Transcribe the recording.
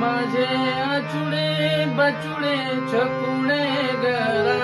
माझे आचुळे बचुळे छकुळे घरा